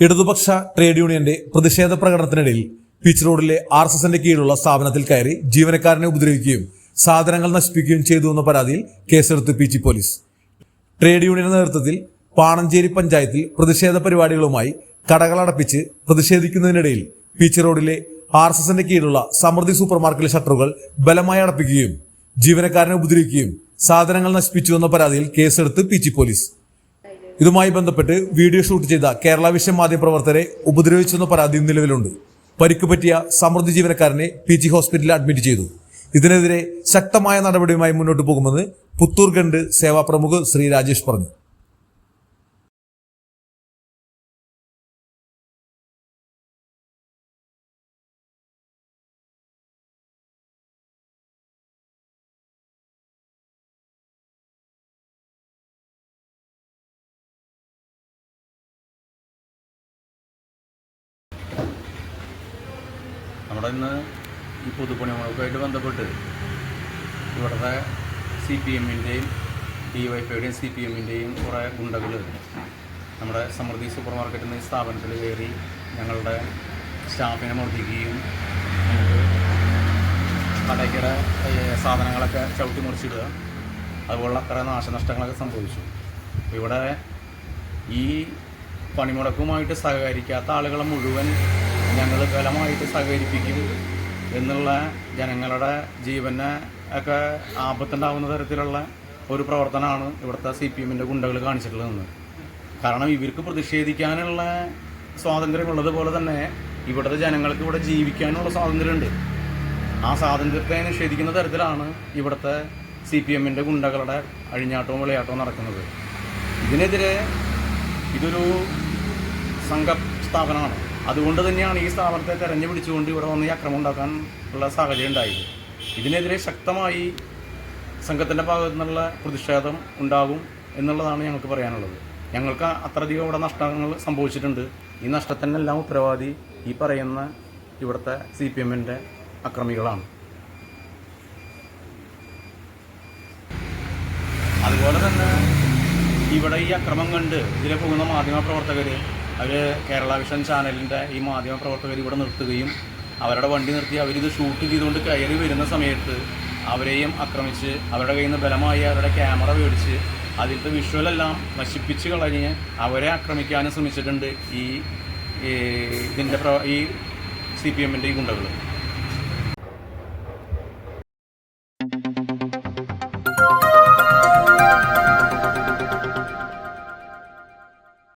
ഇടതുപക്ഷ ട്രേഡ് യൂണിയന്റെ പ്രതിഷേധ പ്രകടനത്തിനിടയിൽ പിച്ച് റോഡിലെ ആർ എസ് എസിന്റെ കീഴിലുള്ള സ്ഥാപനത്തിൽ കയറി ജീവനക്കാരനെ ഉപദ്രവിക്കുകയും സാധനങ്ങൾ നശിപ്പിക്കുകയും ചെയ്തു എന്ന പരാതിയിൽ കേസെടുത്ത് പി ജി പോലീസ്. ട്രേഡ് യൂണിയന്റെ നേതൃത്വത്തിൽ പാണഞ്ചേരി പഞ്ചായത്തിൽ പ്രതിഷേധ പരിപാടികളുമായി കടകളടപ്പിച്ച് പ്രതിഷേധിക്കുന്നതിനിടയിൽ പീച്ച് റോഡിലെ ആർ എസ് എസിന്റെ കീഴിലുള്ള സമൃദ്ധി സൂപ്പർ മാർക്കറ്റിലെ ഷട്ടറുകൾ ബലമായി അടപ്പിക്കുകയും ജീവനക്കാരനെ ഉപദ്രവിക്കുകയും സാധനങ്ങൾ നശിപ്പിച്ചു എന്ന പരാതിയിൽ കേസെടുത്ത് പി ജി പോലീസ്. ഇതുമായി ബന്ധപ്പെട്ട് വീഡിയോ ഷൂട്ട് ചെയ്ത കേരള വിഷൻ മാധ്യമപ്രവർത്തകരെ ഉപദ്രവിച്ചെന്ന പരാതി നിലവിലുണ്ട്. പരിക്ക് പറ്റിയ സമൃദ്ധി ജീവനക്കാരനെ പി ജി ഹോസ്പിറ്റലിൽ അഡ്മിറ്റ് ചെയ്തു. ഇതിനെതിരെ ശക്തമായ നടപടിയുമായി മുന്നോട്ട് പോകുമെന്ന് പുത്തൂർഗണ്ട് സേവാ പ്രമുഖ് ശ്രീ രാജേഷ് പറഞ്ഞു. നമ്മുടെ ഇന്ന് ഈ പൊതുപണിമുടക്കുമായിട്ട് ബന്ധപ്പെട്ട് ഇവിടുത്തെ സി പി എമ്മിന്റെയും ഡി വൈ പിയുടെയും സി പി എമ്മിന്റെയും കുറേ ഗുണ്ടകൾ നമ്മുടെ സമൃദ്ധി സൂപ്പർ മാർക്കറ്റിൽ നിന്ന് സ്ഥാപനത്തിൽ കയറി ഞങ്ങളുടെ സ്റ്റാഫിനെ മർദ്ദിക്കുകയും കടയ്ക്കിടെ സാധനങ്ങളൊക്കെ ചവിട്ടി മുറിച്ചിടുക അതുപോലുള്ള കുറേ നാശനഷ്ടങ്ങളൊക്കെ സംഭവിച്ചു. ഇവിടെ ഈ പണിമുടക്കുമായിട്ട് സഹകരിക്കാത്ത ആളുകളെ മുഴുവൻ ഞങ്ങൾ ബലമായിട്ട് സഹകരിപ്പിക്കും എന്നുള്ള ജനങ്ങളുടെ ജീവന് ഒക്കെ ആപത്തുണ്ടാവുന്ന തരത്തിലുള്ള ഒരു പ്രവർത്തനമാണ് ഇവിടുത്തെ സി പി എമ്മിന്റെ ഗുണ്ടകൾ കാണിച്ചിട്ടുള്ളതെന്ന് കാരണം ഇവർക്ക് പ്രതിഷേധിക്കാനുള്ള സ്വാതന്ത്ര്യം ഉള്ളതുപോലെ തന്നെ ഇവിടുത്തെ ജനങ്ങൾക്ക് ഇവിടെ ജീവിക്കാനുള്ള സ്വാതന്ത്ര്യമുണ്ട്. ആ സ്വാതന്ത്ര്യത്തെ നിഷേധിക്കുന്ന തരത്തിലാണ് ഇവിടുത്തെ സി പി എമ്മിന്റെ ഗുണ്ടകളുടെ അഴിഞ്ഞാട്ടവും വിളയാട്ടവും നടക്കുന്നത്. ഇതിനെതിരെ ഇതൊരു സംഘ സ്ഥാപനമാണ്. അതുകൊണ്ട് തന്നെയാണ് ഈ സ്ഥാപനത്തെ തെരഞ്ഞു പിടിച്ചുകൊണ്ട് ഇവിടെ വന്ന് ഈ അക്രമം ഉണ്ടാക്കാൻ ഉള്ള സാഹചര്യം ഉണ്ടായത്. ഇതിനെതിരെ ശക്തമായി സംഘത്തിന്റെ ഭാഗത്തു നിന്നുള്ള പ്രതിഷേധം ഉണ്ടാകും എന്നുള്ളതാണ് ഞങ്ങൾക്ക് പറയാനുള്ളത്. ഞങ്ങൾക്ക് അത്രയധികം ഇവിടെ നഷ്ടങ്ങൾ സംഭവിച്ചിട്ടുണ്ട്. ഈ നഷ്ടത്തിനെല്ലാം ഉത്തരവാദി ഈ പറയുന്ന ഇവിടുത്തെ സി പി എമ്മിന്റെ അക്രമികളാണ്. അതുപോലെ തന്നെ ഇവിടെ ഈ അക്രമം കണ്ട് ഇതിലെ പോകുന്ന മാധ്യമപ്രവർത്തകർ അവർ കേരള വിഷൻ ചാനലിന്റെ ഈ മാധ്യമപ്രവർത്തകർ ഇവിടെ നിർത്തുകയും അവരുടെ വണ്ടി നിർത്തി അവരിത് ഷൂട്ട് ചെയ്തുകൊണ്ട് കയറി വരുന്ന സമയത്ത് അവരെയും ആക്രമിച്ച് അവരുടെ കയ്യിൽ നിന്ന് ബലമായി അവരുടെ ക്യാമറ മേടിച്ച് അതിലത്തെ വിഷ്വലെല്ലാം നശിപ്പിച്ച് കളഞ്ഞ് അവരെ ആക്രമിക്കാനും ശ്രമിച്ചിട്ടുണ്ട് ഈ ഇതിന്റെ ഈ സി പി എമ്മിന്റെ ഈ ഗുണ്ടകൾ